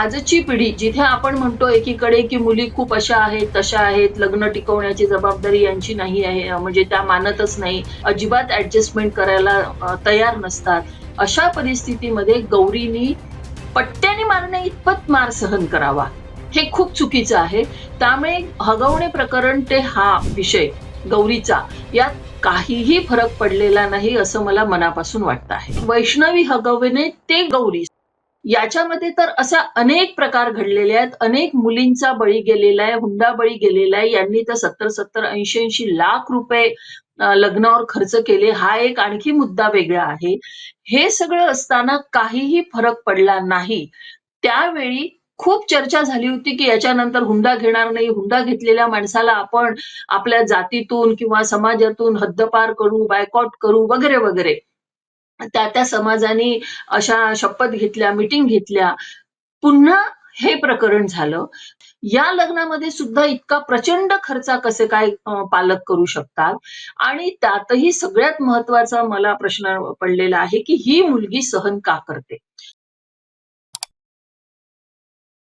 आजची पिढी जिथे आपण म्हणतो एकीकडे की मुली खूप अशा आहेत तशा आहेत लग्न टिकवण्याची जबाबदारी यांची नाही आहे म्हणजे त्या मानतच नाही अजिबात ऍडजस्टमेंट करायला तयार नसतात. अशा परिस्थितीमध्ये गौरीनी पट्ट्याने मारणे इतपत मार सहन करावा. हे खूप चुकीचं आहे. त्यामुळे हगवणे प्रकरण ते हा विषय गौरीचा. यात काहीही फरक पडलेला नाही असं मला मनापासून वाटतं आहे. वैष्णवी हगवणे ते गौरी. याच्यामध्ये तर असा अनेक प्रकार घडलेले आहेत. अनेक मुलींचा बळी गेलेला आहे हुंडा बळी गेलेला आहे. यांनी तर सत्तर सत्तर ऐंशी ऐंशी लाख रुपये लग्नावर खर्च केले. हा एक आणखी मुद्दा वेगळा आहे. हे सगळं असताना काहीही फरक पडला नाही. त्यावेळी खूप चर्चा झाली होती की याच्यानंतर हुंडा घेणार नाही. हुंडा घेतलेल्या माणसाला आपण आपल्या जातीतून किंवा समाजातून हद्दपार करू बायकॉट करू वगैरे वगैरे. त्या त्या समाजाने अशा शपथ घेतल्या मिटिंग घेतल्या. पुन्हा हे प्रकरण झालं. या लग्नामध्ये सुद्धा इतका प्रचंड खर्चा कसे काय पालक करू शकतात? आणि त्यातही सगळ्यात महत्त्वाचा मला प्रश्न पडलेला आहे की ही मुलगी सहन का करते?